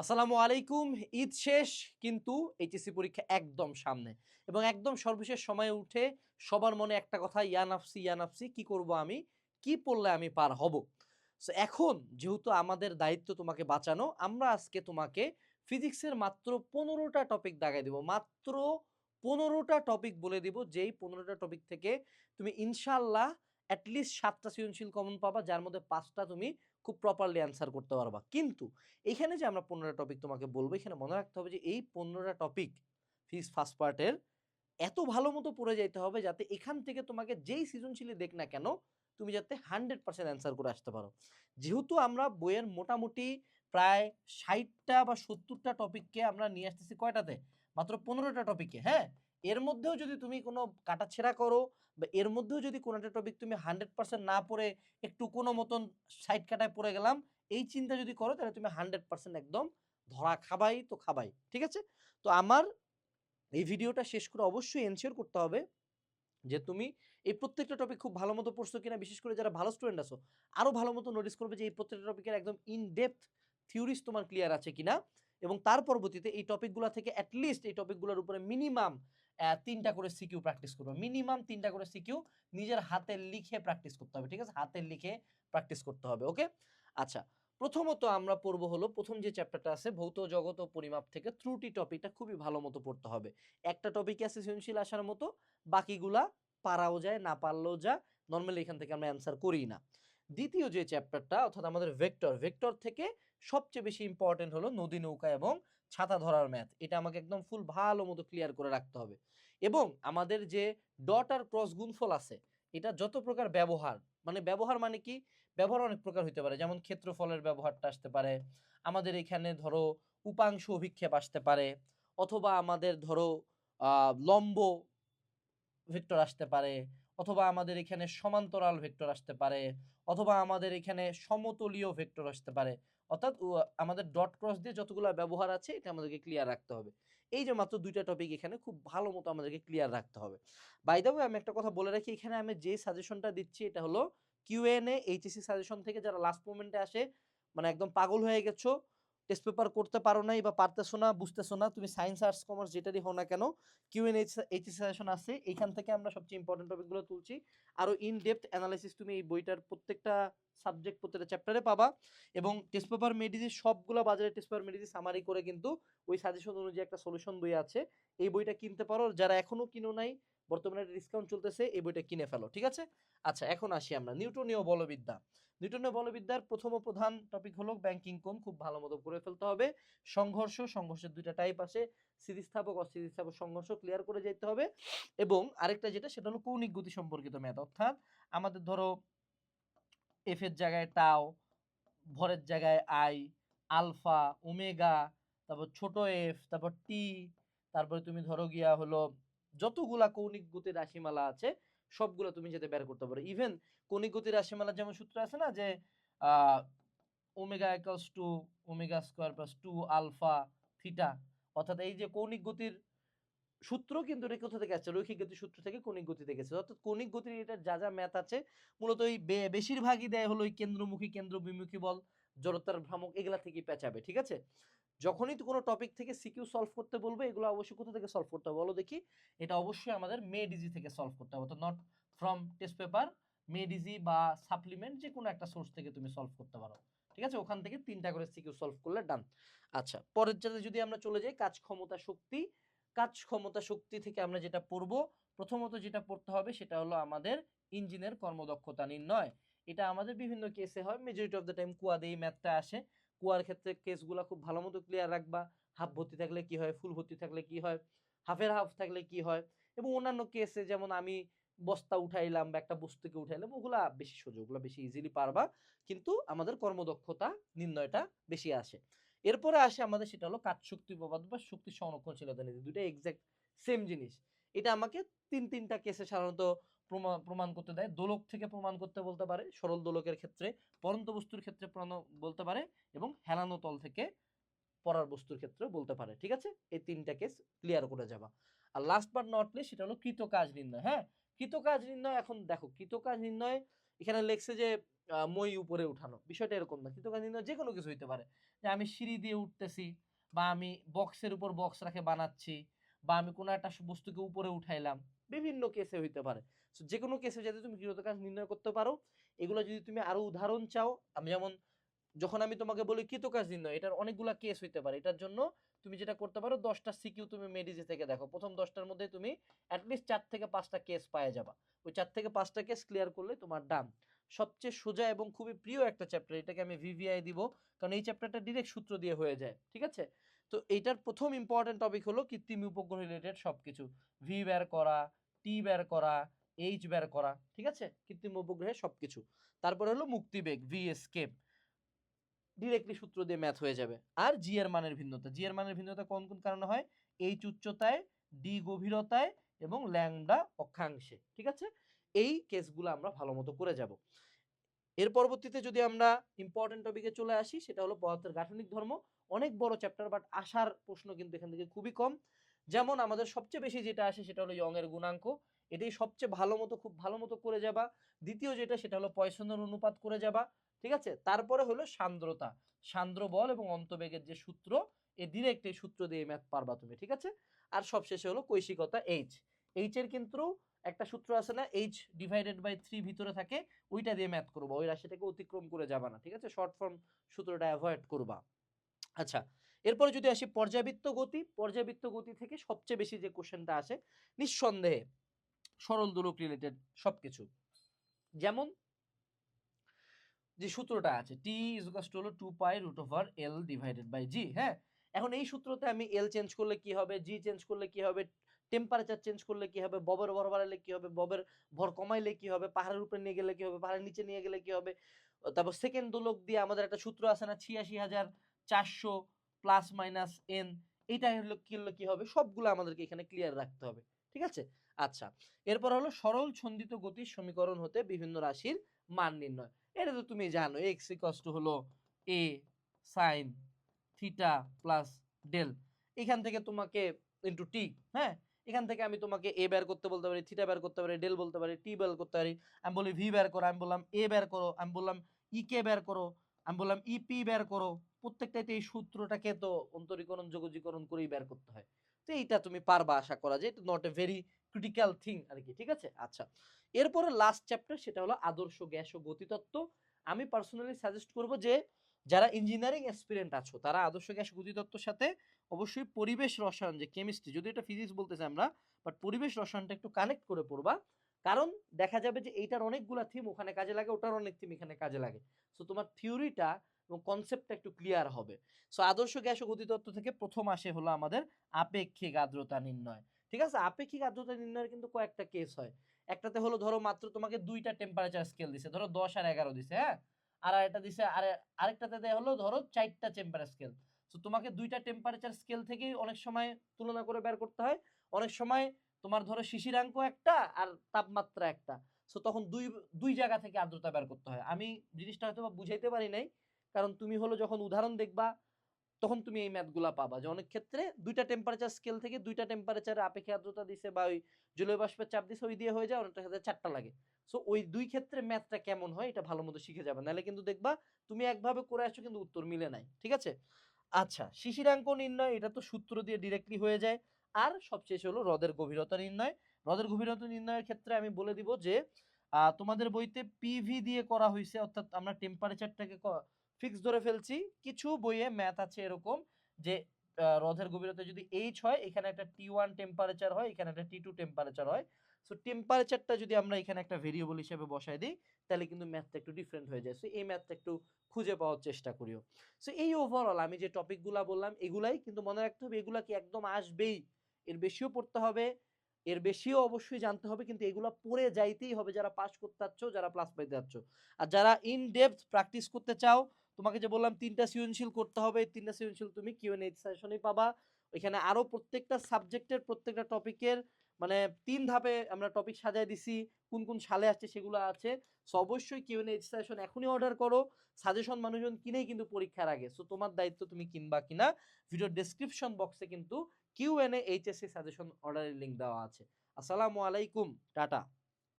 আসসালামু আলাইকুম, ঈদ শেষ, কিন্তু এইচএসসি পরীক্ষা একদম সামনে। এবং একদম সর্বশেষ সময়ে উঠে সবার মনে একটা কথা ইয়ানাফসি ইয়ানাফসি কি করব আমি? কি পড়লে আমি পার হব? সো এখন যেহেতু আমাদের দায়িত্ব তোমাকে বাঁচানো, আমরা আজকে তোমাকে ফিজিক্সের মাত্র পনেরোটা টপিক দাগাই দেব। মাত্র পনেরোটা টপিক বলে দিব, যেই পনেরোটা টপিক থেকে তুমি ইনশাল্লাহ অ্যাটলিস্ট সাতটা সৃজনশীল কমন পাবা, যার মধ্যে পাঁচটা তুমি খুব প্রপারলি অ্যান্সার করতে পারবা। কিন্তু এখানে যে আমরা পনেরোটা টপিক তোমাকে বলব, এখানে মনে রাখতে হবে যে এই পনেরোটা টপিক ফিজ ফার্স্ট পার্টের এত ভালো মতো পড়ে যাইতে হবে যাতে এখান থেকে তোমাকে যেই সৃজনশীলে দেখ না কেন, তুমি যাতে হান্ড্রেড পার্সেন্ট অ্যান্সার করে আসতে পারো। যেহেতু আমরা বইয়ের মোটামুটি প্রায় ষাটটা বা সত্তরটা টপিককে আমরা নিয়ে আসতেছি কয়টাতে? মাত্র পনেরোটা টপিকে হ্যাঁ? এর মধ্যেও যদি তুমি কোনো কাটাছেড়া করো বা এর মধ্যেও যদি কোনো একটা টপিক তুমি হান্ড্রেড পার্সেন্ট না পড়ে একটু কোনো মতন সাইড কাটায় পড়ে গেলাম, এই চিন্তা যদি করো তাহলে তুমি হান্ড্রেড পার্সেন্ট একদম ধরা খাবাই তো খাবাই, ঠিক আছে? তো আমার এই ভিডিওটা শেষ করে অবশ্যই এনশিওর করতে হবে যে তুমি এই প্রত্যেকটা টপিক খুব ভালো মতো পড়ছো কিনা, বিশেষ করে যারা ভালো স্টুডেন্ট আছো আরও ভালো মতো নোটিস করবে যে এই প্রত্যেকটা টপিকের একদম ইন ডেপথ থিওরিজ তোমার ক্লিয়ার আছে কিনা এবং তার পরবর্তীতে এই টপিকগুলো থেকে অ্যাটলিস্ট এই টপিকগুলোর উপরে মিনিমাম তিনটা করে সিকিউ প্র্যাকটিস করবে। মিনিমাম তিনটা করে সিকিউ নিজের হাতে লিখে প্র্যাকটিস করতে হবে, ঠিক আছে? হাতে লিখে প্র্যাকটিস করতে হবে, ওকে? আচ্ছা প্রথমত আমরা পড়ব হলো প্রথম যে চ্যাপ্টারটা আছে, ভৌত জগৎ ও পরিমাপ থেকে ত্রুটি টপিকটা খুবই ভালো মতো পড়তে হবে। একটা টপিক আছে সৃজনশীল আসার মতো, বাকিগুলা পারাও যায়, না পারলেও যা নর্মালি এখান থেকে আমরা অ্যান্সার করি না। দ্বিতীয় যে চ্যাপ্টারটা, অর্থাৎ আমাদের ভেক্টর ভেক্টর থেকে সবচেয়ে বেশি ইম্পর্টেন্ট হলো নদী নৌকা এবং ছাতা ধরার ম্যাথ এটা আমাকে একদম ফুল ভালো মতো ক্লিয়ার করে রাখতে হবে। এবং আমাদের যে ডট আর ক্রস গুণফল আছে, এটা যত প্রকার ব্যবহার মানে ব্যবহার মানে কি? ব্যবহার অনেক প্রকার হতে পারে, যেমন ক্ষেত্রফলের ব্যবহারটা আসতে পারে, আমাদের এখানে ধরো উপাংশ অভিক্ষেপ আসতে পারে, অথবা আমাদের ধরো লম্ব ভেক্টর আসতে পারে অথবা আমাদের এখানে সমান্তরাল ভেক্টর আসতে পারে, অথবা আমাদের এখানে সমতলীয় ভেক্টর আসতে পারে। অর্থাৎ আমাদের ডট ক্রস দিয়ে যতগুলো ব্যবহার আছে, এটা আমাদেরকে ক্লিয়ার রাখতে হবে। এই যে মাত্র দুইটা টপিক এখানে, খুব ভালো মতো আমাদেরকে ক্লিয়ার রাখতে হবে। বাই আমি একটা কথা বলে রাখি, এখানে আমি যে সাজেশনটা দিচ্ছি, এটা হলো কিউএনএ এইচএসসি সাজেশন থেকে যারা লাস্ট মোমেন্টে আসে মানে একদম পাগল হয়ে গেছো টেস্ট পেপার করতে পারো নাই বা পারতেছো না, বুঝতেছো না, তুমি সায়েন্স, আর্টস, কমার্স যেটারই হও না কেন কিউএন এইচ সাজেশন আছে, এইখান থেকে আমরা সবচেয়ে ইম্পর্টেন্ট টপিকগুলো তুলছি। আরও ইন ডেপথ অ্যানালাইসিস তুমি এই বইটার প্রত্যেকটা সাবজেক্ট প্রত্যেকটা চ্যাপ্টারে পাবা এবং টেস্ট পেপার মেডিজি সবগুলো বাজারে টেস্ট পেপার মেডিজি সামারি করে কিন্তু ওই সাজেশন অনুযায়ী একটা সলিউশন বই আছে। এই বইটা কিনতে পারো, যারা এখনও কিনো নাই, বর্তমানে একটা ডিসকাউন্ট চলতেছে, এই বইটা কিনে ফেলো, ঠিক আছে? আচ্ছা এখন আসি আমরা নিউটনীয় বলবিদ্যা। নিউটনীয় বলবিদ্যার প্রথম প্রধান টপিক হলো ব্যাংকিং কোণ, খুব ভালো মতো করে ফেলতে হবে। সংঘর্ষ, সংঘর্ষের দুইটা টাইপ আছে, স্থিতিস্থাপক, অস্থিতিস্থাপক, সংঘর্ষ ক্লিয়ার করে যেতে হবে। এবং আরেকটা যেটা, সেটা হলো কৌণিক গতি সম্পর্কিত ম্যাথ অর্থাৎ আমাদের ধরো এফ এর জায়গায় টাও ভরের জায়গায় আই আলফা, ওমেগা, তারপর ছোট এফ তারপর টি তারপরে তুমি ধরো গিয়া হলো যতগুলা কৌণিক গতির রাশিমালা আছে, সবগুলো তুমি যাতে বের করতে পারো। ইভেন কৌণিক গতির রাশিমালা যেমন সূত্র আছে না যে omega equals two omega square plus two alpha theta অর্থাৎ এই যে কৌণিক গতির সূত্র কিন্তু এটা কোথা থেকে আসছে? রৈখিক গতির সূত্র থেকে কৌণিক থেকে এসেছে অর্থাৎ কৌণিক গতির এটা যা যা ম্যাথ আছে, মূলত ওই বেশিরভাগই দেয় হলো ওই কেন্দ্রমুখী কেন্দ্র বিমুখী বল, জড়তার ভ্রামক, এগুলা থেকেই পেঁচাবে, ঠিক আছে? যখনই তো কোনো টপিক থেকে সিকিউ সলভ করতে বলবে, এগুলো অবশ্যই কোথা থেকে সলভ করতে হবে? বলো দেখি, এটা অবশ্যই আমাদের মেডিজি থেকে সলভ করতে হবে তো নট ফ্রম টেস্ট পেপার মেডিজি বা সাপ্লিমেন্ট যে কোনো একটা সোর্স থেকে তুমি সলভ করতে পারো, ঠিক আছে? ওখান থেকে তিনটা করে সিকিউ সলভ করলে ডান আচ্ছা পরের যাতে যদি আমরা চলে যাই, কাজ ক্ষমতা শক্তি কাজ ক্ষমতা শক্তি থেকে আমরা যেটা পড়ব, প্রথমত যেটা পড়তে হবে সেটা হলো আমাদের ইঞ্জিনের কর্মদক্ষতা নির্ণয়। এটা আমাদের বিভিন্ন কেসে হয়। মেজরিটি অফ দ্য টাইম কুয়া দিয়ে ম্যাথটা আসে। কুয়ার ক্ষেত্রে কেসগুলো খুব ভালো মতো ক্লিয়ার রাখবা। হাফ ভর্তি থাকলে কি হয়? ফুল ভর্তি থাকলে কি হয়? হাফের হাফ থাকলে কি হয়? এবং অন্যান্য কেসে যেমন আমি বস্তা উঠাইলাম বা একটা বস্তুকে উঠাইলাম, ওগুলা বেশি সোজা ওগুলো বেশি ইজিলি পারবা। কিন্তু আমাদের কর্মদক্ষতা নির্ণয়টা বেশি আসে। এরপরে আসে আমাদের সেটা হলো কাজ শক্তি প্রবাদ বা শক্তি সংরক্ষণশীলতা নীতি। দুটো এক্সাক্ট সেম জিনিস। এটা আমাকে তিন, তিনটা কেসে সাধারণত প্রমা- প্রমাণ করতে দেয়। দোলক থেকে প্রমাণ করতে বলতে পারে, সরল দোলকের ক্ষেত্রে, পরন্ত বস্তুর ক্ষেত্রে বলতে পারে এবং হেলানো তল থেকে পরার বস্তুর ক্ষেত্রে বলতে পারে। ঠিক আছে? এই তিনটা কেস ক্লিয়ার করে যাবা। আর লাস্ট বাট নট লিস্ট সেটা হলো কৃতকাজ নির্ণয়। হ্যাঁ? কৃতকাজ নির্ণয় এখন দেখো, কৃতকাজ নির্ণয় এখানে লেখছে যে মই উপরে উঠানো। বিষয়টা এরকম না। নির্ণয় যে কোনো কিছু হইতে পারে। যে আমি সিঁড়ি দিয়ে উঠতেছি বা আমি বক্সের উপর বক্স রাখে বানাচ্ছি বা আমি কোনো একটা বস্তুকে উপরে উঠাইলাম, বিভিন্ন কেসে হইতে পারে। সো যে কোনো কেসে যাতে তুমি কাজ নির্ণয় করতে পারো, এগুলো যদি তুমি আরও উদাহরণ চাও, আমি যেমন যখন আমি তোমাকে বলি কৃত কাজ নির্ণয় এটার অনেকগুলা কেস হইতে পারে। এটার জন্য তুমি যেটা করতে পারো, দশটা সিকিউ তুমি মেডিজে থেকে দেখো। প্রথম দশটার মধ্যে তুমি অ্যাটলিস্ট চার থেকে পাঁচটা কেস পায়ে যাবা। ওই চার থেকে পাঁচটা কেস ক্লিয়ার করলে তোমার ডান সবচেয়ে সোজা এবং খুবই প্রিয় একটা চ্যাপ্টার এটাকে আমি ভিভিআই দিব, কারণ এই চ্যাপ্টারটা ডিরেক্ট সূত্র দিয়ে হয়ে যায়, ঠিক আছে? তো এইটার প্রথম ইম্পর্টেন্ট টপিক হলো কৃত্রিম উপগ্রহ রিলেটেড সব কিছু ভি বের করা টি বের করা এইচ বের করা, ঠিক আছে? কৃত্রিম উপগ্রহের সবকিছু। তারপরে হলো মুক্তিবেগ ভি এসকেপ ডিরেক্টলি সূত্র দিয়ে ম্যাথ হয়ে যাবে। আর জি এর মানের ভিন্নতা। জি এর মানের ভিন্নতা কোন কোন কারণে হয়? এইচ উচ্চতায় ডি গভীরতায় এবং ল্যাংডা অক্ষাংশে। ঠিক আছে? এই কেসগুলো আমরা ভালো মতো করে যাব। এর পরবর্তীতে যদি আমরা ইম্পর্টেন্ট টপিকে চলে আসি, সেটা হলো পদার্থের গাঠনিক ধর্ম। অনেক বড় চ্যাপ্টার বাট আসার প্রশ্ন কিন্তু এখান থেকে খুবই কম। যেমন আমাদের সবচেয়ে বেশি যেটা আসে, সেটা হলো ইয়ং এর গুণাঙ্ক। এটাই সবচেয়ে ভালো মতো, খুব ভালো মতো করে যাবা। দ্বিতীয় যেটা, সেটা হলো পয়সনের অনুপাত করে যাবা, ঠিক আছে? তারপরে হলো সান্দ্রতা। সান্দ্র বল এবং অন্তবেগের যে সূত্র এই ডিরেক্ট এই সূত্র দিয়ে ম্যাথ পারবা তুমি, ঠিক আছে? আর সবশেষে হলো কৈশিকতা এইচ এইচ এর কিন্তু একটা সূত্র আছে না এইচ ডিভাইডেড বাই থ্রি ভিতরে থাকে, ওইটা দিয়ে ম্যাথ করব, ওই রাশিটাকে অতিক্রম করে যাবা না, ঠিক আছে? শর্ট ফর্ম সূত্রটা অ্যাভয়েড করবা। আচ্ছা এরপরে যদি আসি পর্যাবৃত্ত গতি পর্যাবৃত্ত গতি থেকে সবচেয়ে বেশি যে কোশ্চেনটা আসে, নিঃসন্দেহে সরল দোলক রিলেটেড সবকিছু। যেমন যে সূত্রটা আছে টি ইজ টু হলো two pi root over L divided by G হ্যাঁ? এখন এই সূত্রতে আমি এল চেঞ্জ করলে কি হবে? জি চেঞ্জ করলে কি হবে? টেম্পারেচার চেঞ্জ করলে কি হবে? ববের ভর বাড়ালে কি হবে? ববের ভর কমাইলে কি হবে? পাহাড়ের উপরে নিয়ে গেলে কি হবে? পাহাড়ের নিচে নিয়ে গেলে কি হবে? তারপর সেকেন্ড দোলক দিয়ে আমাদের একটা সূত্র আছে না, ছিয়াশি হাজার চারশো প্লাস মাইনাস এন এইটা কি হলো কি হবে? সবগুলো আমাদেরকে এখানে ক্লিয়ার রাখতে হবে, ঠিক আছে? আচ্ছা এরপর হলো সরল ছন্দিত গতির সমীকরণ হতে বিভিন্ন রাশির মান নির্ণয়। এটা তো তুমি জানো এক্স ইকস টু হলো A sine theta plus del এখান থেকে তোমাকে ইন্টু টি হ্যাঁ? এখান থেকে আমি তোমাকে এ বের করতে বলতে পারি থিটা বের করতে পারি ডেল বলতে পারি টি বের করতে পারি। আমি বলি ভি বের করো, আমি বললাম এ বের করো, আমি বললাম ই কে বের করো, আমি বললাম ইপি বের করো। প্রত্যেকটাতে এই সূত্রটাকে তো অন্তরীকরণ, যোগজীকরণ করেই বের করতে হয়। তো এইটা তুমি পারবা আশা করা যায়, এটা not a very critical thing আর কি, ঠিক আছে? আচ্ছা এরপরে লাস্ট চ্যাপ্টার সেটা হলো আদর্শ গ্যাস ও গতিতত্ত্ব। আমি পার্সোনালি সাজেস্ট করব যে, যারা ইঞ্জিনিয়ারিং এক্সপিরিয়েন্ট আছো, তারা আদর্শ গ্যাস গতিতত্ত্বর সাথে অবশ্যই পরিবেশ রসায়ন যে কেমিস্ট্রি যদি এটা ফিজিক্স বলতেছে আমরা বাট পরিবেশ রসায়নটা একটু কানেক্ট করে পড়বা। কারণ দেখা যাবে যে এইটার অনেকগুলা থিম ওখানে কাজে লাগে, ওটার অনেক থিম এখানে কাজে লাগে। সো তোমার থিওরিটা এবং কনসেপ্টটা একটু ক্লিয়ার হবে। সো আদর্শ গ্যাস ও গতিতত্ত্ব থেকে প্রথম আসে হলো আমাদের আপেক্ষিক আর্দ্রতা নির্ণয়। ঠিক আছে? আপেক্ষিক আর্দ্রতা নির্ণয়ের কিন্তু কয়েকটা কেস হয়। একটাতে হলো ধরো মাত্র তোমাকে দুইটা টেম্পারেচার স্কেল দিছে, ধরো দশ আর এগারো দিছে হ্যাঁ? আর আরেকটা দিছে, আর, আরেকটাতে দেয়া হলো ধরো চারটা টেম্পারেচার স্কেল তো তোমাকে দুইটা টেম্পারেচার স্কেল থেকেই অনেক সময় তুলনা করে বের করতে হয়। অনেক সময় তোমার ধরো শিশিরাঙ্ক একটা আর তাপমাত্রা একটা। সো তখন দুই দুই জায়গা থেকে আর্দ্রতা বের করতে হয়। আমি জিনিসটা হয়তো বুঝাইতে পারি নাই, কারণ তুমি হলো যখন উদাহরণ দেখবা তখন তুমি এই ম্যাথগুলা পাবা যে অনেক ক্ষেত্রে দুইটা টেম্পারেচার স্কেল থেকে দুইটা টেম্পারেচার আপেক্ষিক আর্দ্রতা দিছে বা ওই জলীয় বাষ্পের চাপ দিছে, ওই দিয়ে হয়ে যায় অনেকটা ক্ষেত্রে চারটা লাগে। সো ওই দুই ক্ষেত্রে ম্যাথটা কেমন হয় এটা ভালো মতো শিখে যাবে। নাহলে কিন্তু দেখবা তুমি একভাবে করে আসছো কিন্তু উত্তর মিলে নাই, ঠিক আছে? আচ্ছা শিশিরাঙ্ক নির্ণয়, এটা তো সূত্র দিয়ে ডিরেক্টলি হয়ে যায়। আর সবশেষে হলো হ্রদের গভীরতা নির্ণয়। হ্রদের গভীরতা নির্ণয়ের ক্ষেত্রে আমি বলে দিব যে তোমাদের বইতে পিভি দিয়ে করা হয়েছে অর্থাৎ আমরা টেম্পারেচারটাকে ফিক্স ধরে ফেলছি। কিছু বইয়ে ম্যাথ আছে এরকম যে হ্রদের গভীরতা যদি এইচ হয়, এখানে একটা টি ওয়ান টেম্পারেচার হয়, এখানে একটা টি টু টেম্পারেচার হয়। সো টেম্পারেচারটা যদি আমরা এখানে একটা ভেরিয়েবল হিসেবে বসাই দিই, তাহলে কিন্তু ম্যাথটা একটু ডিফারেন্ট হয়ে যায়। সো এই ম্যাথটা একটু খুঁজে পাওয়ার চেষ্টা করিও। সো এই ওভারঅল আমি যে টপিকগুলো বললাম, এগুলাই কিন্তু মনে রাখতে হবে, এগুলা কি একদম আসবেই। এর বেশিও পড়তে হবে, এর বেশিও অবশ্যই জানতে হবে, কিন্তু এগুলো পড়ে যাইতেই হবে যারা পাস করতে চাচ্ছ, যারা প্লাস পাইতে চাচ্ছ। আর যারা ইন ডেপথ প্র্যাকটিস করতে চাও তোমাকে যে বললাম তিনটা সৃজনশীল করতে হবে, তিনটা সৃজনশীল তুমি কিউ এন এইচ পাবা। এখানে আরও প্রত্যেকটা সাবজেক্টের প্রত্যেকটা টপিকের মানে তিন ধাপে আমরা টপিক সাজায় দিছি, কোন কোন সালে আসছে সেগুলো আছে। সো অবশ্যই কিউ এন এইচ সেশন এখনই অর্ডার করো। সাজেশন মানুষজন কিনেই কিন্তু পরীক্ষার আগে। সো তোমার দায়িত্ব তুমি কিনবা কিনা ভিডিও ডেসক্রিপশন বক্সে কিন্তু কিউ এন এইচএসসি সাজেশন অর্ডারের লিঙ্ক দেওয়া আছে। আসসালামু আলাইকুম, টাটা।